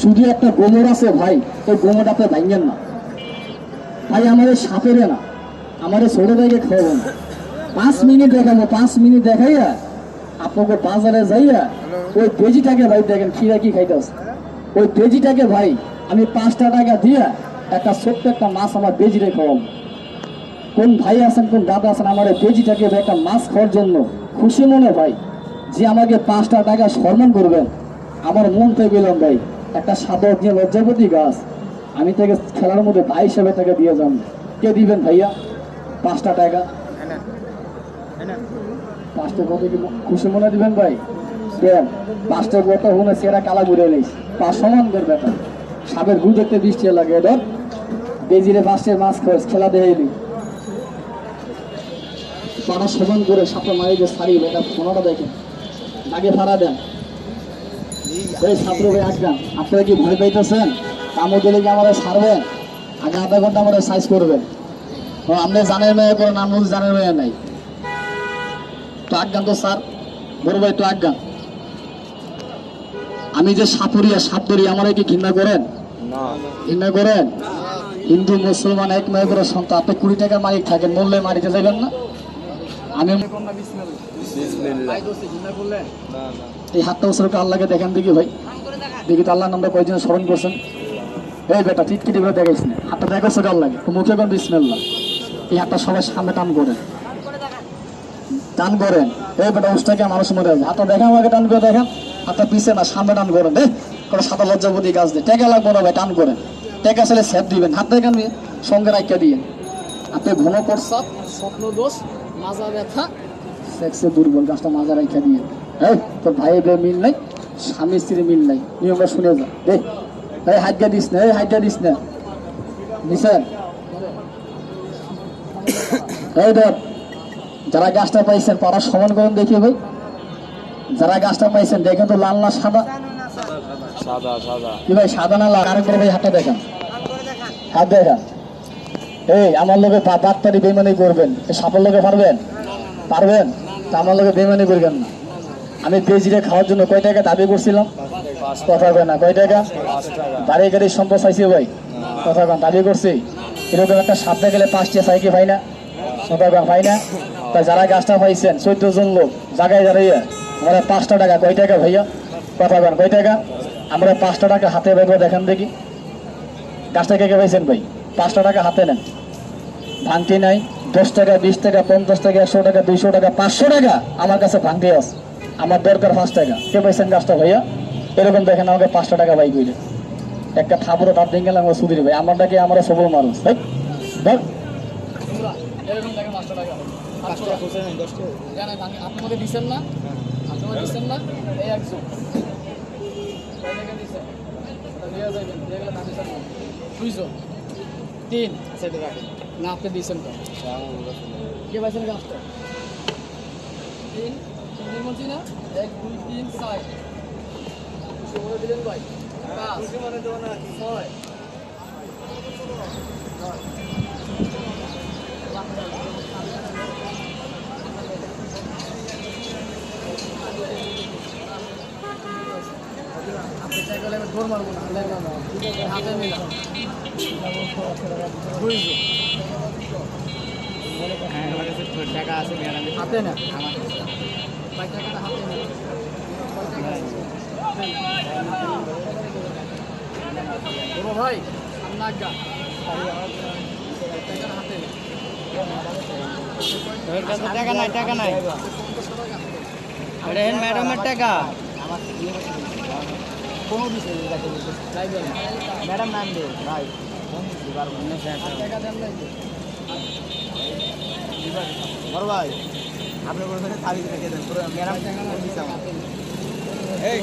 শুধু একটা গোমর আছে ভাই, ওই গোমরটা আপনি ভাঙেন না। ভাই আমাদের সাপেরে না এই ছোট ভাইকে খাওয়াবো না। পাঁচ মিনিট দেখাবো, পাঁচ মিনিট দেখাইয়া আপনাকে বাজারে যাইয়া ওই বেজিটাকে ভাই দেখেন খিরা কি খাইতেছে। ওই বেজিটাকে ভাই আমি পাঁচটা টাকা দিয়া একটা ছোট্ট একটা মাছ আমার বেজিরে খাওয়াবো। কোন ভাই আছেন, কোন দাদা আছেন, আমার বেজিটাকে একটা মাছ খাওয়ার জন্য খুশি মনে ভাই যে আমাকে পাঁচটা টাকা সম্মান করবেন। আমার মন থেকে গেলাম ভাই। একটা সাদর দিয়ে লজ্জাপতি গাছ। আমি তাকে খেলার মধ্যে ভাই হিসেবে তাকে দিয়ে যান কে দিবেন ভাইয়া? পাঁচটা টাকা। পাঁচটা কত কি খুশি মনে দিবেন ভাই? দেন, পাঁচটা কত হুনে সেরা কালা ঘুরে নেই পাঁচ সমান করে ব্যাপার। সাপের গু দেখতে বৃষ্টি লাগে। ধর, বেজিরে পাঁচটের মাছ খরচ খেলা দেয় নি পাড়া সমান করে সাপটা মারি যে সারি এটা ফোনটা দেখেন আগে ভাড়া দেন। এই ছাত্র ভাই আপনারা কি ভয় পাইতেছেন? কামো দিলে কি আমাদের ছাড়বেন? আগে আধা ঘণ্টা আমাদের সাইজ করবেন। আপনি জানের মেয়ে করেন আমি জানের মেয়ে নাই। তো আজ্ঞান তো স্যার। বড় ভাই তো আজ্ঞান। আমি যে সাপুরিয়া সাপ ধরি আমার কি ঘৃণা করেন? ঘৃণা করেন? হিন্দু মুসলমান এক মেয়ে করে সন্তান। আপনি কুড়ি টাকার মালিক থাকেন মূল্যে মারিতে যাবেন না? আমি এই হাতটা উৎসর্গ আল্লাহকে দেখেন দেখি ভাই। দেখি তো আল্লাহর নামটা কয়েকজন স্মরণ করছেন? এই বেটা টিটকিটি করে দেখাইস না হাতটা দেখাচ্ছে আল্লাহকে মুখে কোন বিসমেল্লা এই হাতটা সবাই সামনে টান করেন টান করেন। এই বেটা উষ্টাকে মানুষ মরে হাতটা দেখা আমাকে টান করে দেখেন। হাতটা পিছে না সামনে টান করেন। দে কোনো সাদা লজ্জাপতি গাছ দিয়ে টেকা লাগবো না ভাই টান করেন। টেকা ছেলে সেপ দিবেন। হাত দেখেন সঙ্গে রাখিয়া দিয়ে। আপনি ঘন প্রস্রাব স্বপ্ন দোষ মাজা ব্যথা সেক্সে দুর্বল গাছটা মাজা রাখিয়া দিয়ে এই তোর ভাই বে মিল নাই স্বামী স্ত্রী মিল নাই। নিয়মটা শুনে যা দে। এই দিস না এই হাইটা দিস না। নিছেন এই দেখ যারা গাছটা পাইছেন পাড়া সমান করুন দেখি ভাই। যারা গাছটা পাইছেন দেখেন তো লাল না সাদা? সাদা সাদা। কি ভাই সাদা না লাল? আরেকবার ভাই হাতটা দেখান। হাত দেখান। এই আমার লোকে বাত্তারি বেমানি করবেন। এই সাপের লোকে পারবেন? পারবেন? তা আমার লোকে বেমানি করবেন না। আমি বেজিরে খাওয়ার জন্য কয় টাকা দাবি করছিলাম? কথা কয় না, কয় টাকা? বাড়ি গাড়ি সম্পদ চাইছি ভাই। কথা কন দাবি করছি। এরকম একটা সাপটা গেলে পাঁচটা চাই পাই না? কথা কন পাই না? তা যারা গাছটা পাইছেন, চোদ্দ জন লোক জায়গায় দাঁড়িয়ে আমরা পাঁচটা টাকা, কয় টাকা ভাইয়া? কথা কন কয় টাকা? আমরা পাঁচটা টাকা হাতে করে দেখান দেখি। গাছটা কে কে পাইছেন ভাই? পাঁচটা টাকা হাতে নেন। ভাঙতি নাই। দশ টাকা বিশ টাকা পঞ্চাশ টাকা একশো টাকা দুইশো টাকা পাঁচশো টাকা আমার কাছে ভাঙতি আছে। আমার দরকার পাঁচ টাকা। কে পাইছেন গাছটা ভাইয়া? এরকম দেখেন আমাকে পাঁচশো টাকা বাই করে একটা ঠাকুরও তার দিন গেলাম সুদির ভাই। আমারটা কি আমরা সবল মানুষ। ভাই ধর। এরকম দেখেন পাঁচটা টাকা আপনাদের দিচ্ছেন না আপনারা দিচ্ছেন না? এই একজন দুইশো। তিন সেটা রাখেন না আপনি দিয়েছেন তো কে পাইছেন গাছটা তিন তিন বলছি না এক দুই তিন চার সময় দিলেন ভাই পাঁচ ছয় আপনি চাই গেলে দৌড় মারবো না হাতে না আমার টাকা আছে না নে ভাই কাছে টাকা নাই টাকা নাই ম্যাডামের টাকা কোনো দিছে লাইবে না ম্যাডাম নাম দে ভাই বড় ভাই আপনি বড় ভাই তারিখ রেখে দেন পুরো ম্যাডাম এই